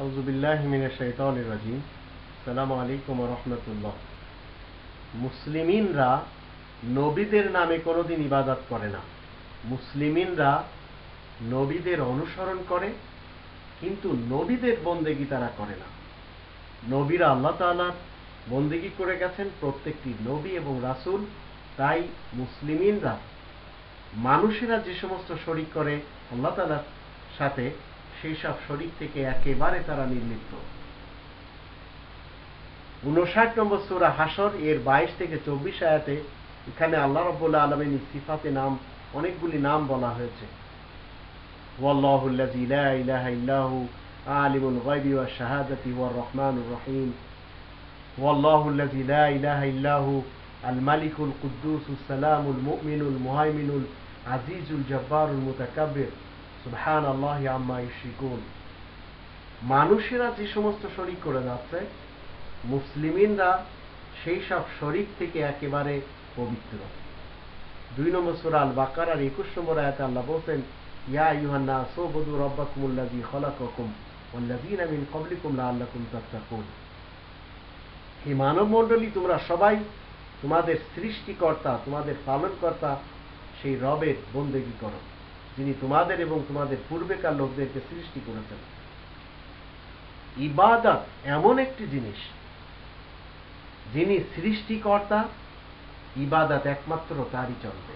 মুসলিমিনরা নবীদের অনুসরণ করে, কিন্তু নবীদের বন্দেগি তারা করে না। নবীরা আল্লাহ তাআলার বন্দেগি করে গেছেন, প্রত্যেকটি নবী এবং রাসুল। তাই মুসলিমিনরা মানুষেরা যে সমস্ত শরিক করে, আল্লাহ তাআলার সাথে সেই সব শরিক থেকে একেবারে তারা নির্লিপ্ত উনষাট নম্বর সূরা হাসর এর বাইশ থেকে চব্বিশ আয়াতে এখানে আল্লাহ রব্বুল্লাহ আলমিনী সিফাতে নাম অনেকগুলি নাম বলা হয়েছে والله الذي لا إله إلا هو عالم الغيب والشهادة هو الرحمن الرحيم والله الذي لا إله إلا هو الملك القدوس السلام المؤمن المهيمن العزيز الجبار المتكبر সুবহান আল্লাহ আম্মা মানুষেরা যে সমস্ত শরিক করে যাচ্ছে, মুসলিমিনরা সেই সব শরিক থেকে একেবারে পবিত্র। দুই নম্বর সুরা আল বাকার আর একুশ নম্বর আয়াতে আল্লাহ বলছেন, ইয়া ইউহান্না খলাকুম লাআল্লাকুম তাত্তাকুন। হে মানব মণ্ডলী তোমরা সবাই তোমাদের সৃষ্টিকর্তা, তোমাদের পালনকর্তা, সেই রবের বন্দেগী করো। যিনি তোমাদের এবং তোমাদের পূর্বেকার লোকদেরকে সৃষ্টি করেছেন। ইবাদত এমন একটি জিনিস, যিনি সৃষ্টিকর্তা, ইবাদত একমাত্র তারই চলবে।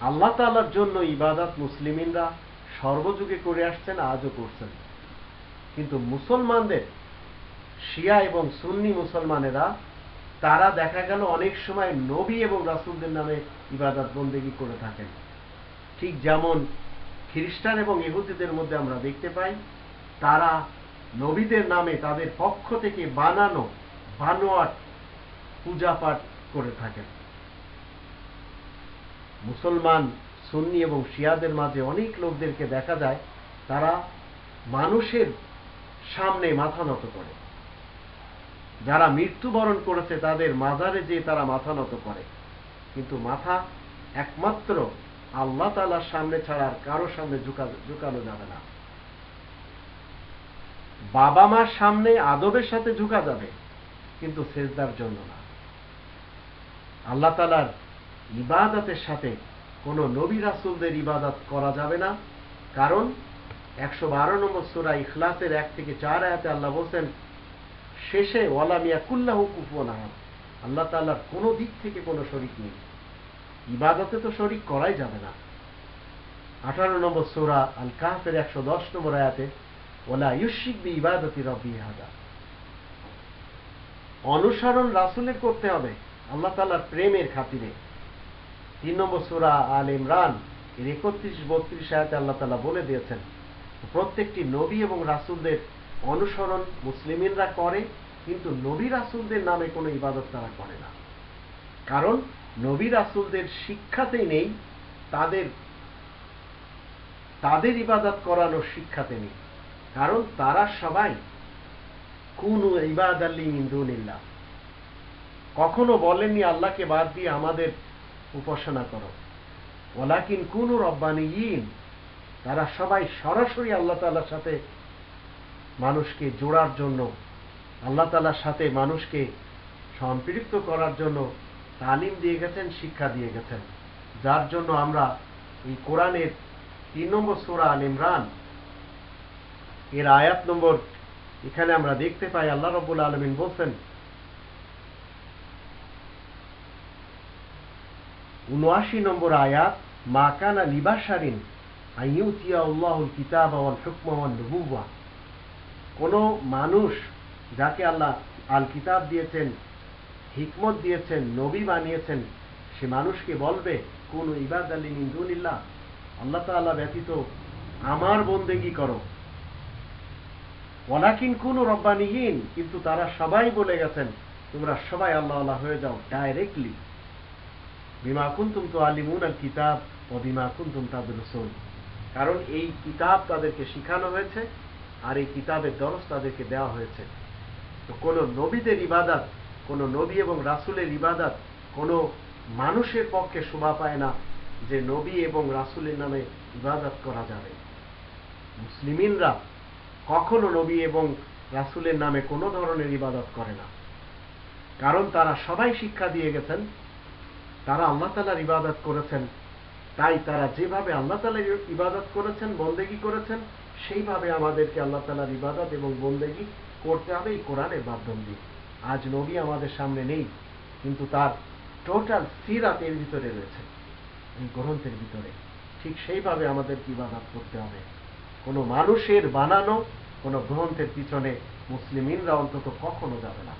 আল্লাহ তালার জন্য ইবাদত মুসলিমিনরা সর্বযুগে করে আসছেন, আজও করছেন। কিন্তু মুসলমানদের, শিয়া এবং সুন্নি মুসলমানেরা, তারা দেখা গেল অনেক সময় নবী এবং রাসুলদের নামে ইবাদত বন্দেগী করে থাকেন। ঠিক যেমন খ্রিস্টান এবং ইহুদিদের মধ্যে আমরা দেখতে পাই, তারা নবীদের নামে তাদের পক্ষ থেকে বানানো বানোয়াট পূজা পাঠ করে থাকেন। মুসলমান, সুন্নি এবং শিয়াদের মাঝে অনেক লোকদেরকে দেখা যায়, তারা মানুষের সামনে মাথা নত করে। যারা মৃত্যুবরণ করেছে তাদের মাজারে যে তারা মাথা নত করে। কিন্তু মাথা একমাত্র আল্লাহ তালার সামনে ছাড়া আর কারও সামনে ঝুঁকানো যাবে না। বাবা মার সামনে আদবের সাথে ঝুঁকা যাবে, কিন্তু সেজদার জন্য না। আল্লাহ তালার ইবাদতের সাথে কোনো নবী রাসুলদের ইবাদত করা যাবে না, কারণ একশো বারো নম্বর সুরা ইখলাসের এক থেকে চার আয়াতে আল্লাহ বলছেন, শেষে ওয়ালামিয়া কুল্লাহ কুফুয়ান আহাদ। আল্লাহ তাল্লার কোনো দিক থেকে কোনো শরিক নেই। ইবাদতে তো শরিক করাই যাবে না। আঠারো নম্বর সোরা আল কাহফের একশো দশ নম্বর আয়াতে ওলা ইউসিক বি ইবাদতি রব্বি হাদা। অনুসরণ রাসুলের করতে হবে, আল্লাহ তালার প্রেমের খাতিরে। তিন নম্বর সুরা আল ইমরান, এর একত্রিশ বত্রিশ আয়াতে আল্লাহ তালা বলে দিয়েছেন, প্রত্যেকটি নবী এবং রাসুলদের অনুসরণ মুসলিমিনরা করে, কিন্তু নবী রাসুলদের নামে কোনো ইবাদত তারা করে না। কারণ নবী রাসুলদের শিক্ষাতে নেই, তাদের তাদের ইবাদত করানোর শিক্ষাতে নেই। কারণ তারা সবাই কোন ইবাদ আল্লি ইন্দুনিল্লাহ কখনো বলেননি আল্লাহকে বাদ দিয়ে আমাদের উপাসনা করো। ওলাকিন কোন রব্বানি ইন তারা সবাই সরাসরি আল্লাহ তালার সাথে মানুষকে জোড়ার জন্য, আল্লাহ তালার সাথে মানুষকে সম্পৃক্ত করার জন্য তালিম দিয়ে গেছেন, শিক্ষা দিয়ে গেছেন। যার জন্য আমরা এই কোরআনের তিন নম্বর সোরা আল ইমরান, এর আয়াত নম্বর এখানে আমরা দেখতে পাই, আল্লাহ রব্বুল আলমিন বলছেন, উনআশি নম্বর আয়াত, মা কানা লিবাসারিন কোন মানুষ যাকে আল্লাহ আল কিতাব দিয়েছেন হিকমত দিয়েছেন, নবী বানিয়েছেন, সে মানুষকে বলবে, কোন ইবাদ আলী মিন্দুনিল্লাহ আল্লাহ তাআলা ব্যতীত আমার বন্দেগি করো। ওলাকিন কোন রব্বানিহীন কিন্তু তারা সবাই বলে গেছেন, তোমরা সবাই আল্লাহ আল্লাহ হয়ে যাও, ডাইরেক্টলি। বিমা কুন্তুম তো আলিমুন আল কিতাব ও বিমা কুন্তুম তাদের রসুল কারণ এই কিতাব তাদেরকে শিখানো হয়েছে, আর এই কিতাবের দরস তাদেরকে দেওয়া হয়েছে। তো কোন নবীদের ইবাদত কোন নবী এবং রাসুলের ইবাদত কোন মানুষের পক্ষে শোভা পায় না যে নবী এবং রাসুলের নামে ইবাদত করা যাবে। মুসলিমিনরা কখনো নবী এবং রাসূলের নামে কোনো ধরনের ইবাদত করে না। কারণ তারা সবাই শিক্ষা দিয়ে গেছেন, তারা আল্লাহ তালার ইবাদত করেছেন, তাই তারা যেভাবে আল্লাহ তালার ইবাদত করেছেন, বন্দেগি করেছেন, সেইভাবে আমাদেরকে আল্লাহ তালার ইবাদত এবং বন্দেগি করতে হবে এই কোরআনের মাধ্যম দিয়ে। আজ নবী আমাদের সামনে নেই, কিন্তু তার টোটাল সিরাত এর ভিতরে রয়েছে, এই গ্রন্থের ভিতরে। ঠিক সেইভাবে আমাদেরকে ইবাদত করতে হবে। কোনো মানুষের বানানো, কোনো গ্রন্থের পিছনে মুসলিমিনরা অন্তত কখনো যাবে না।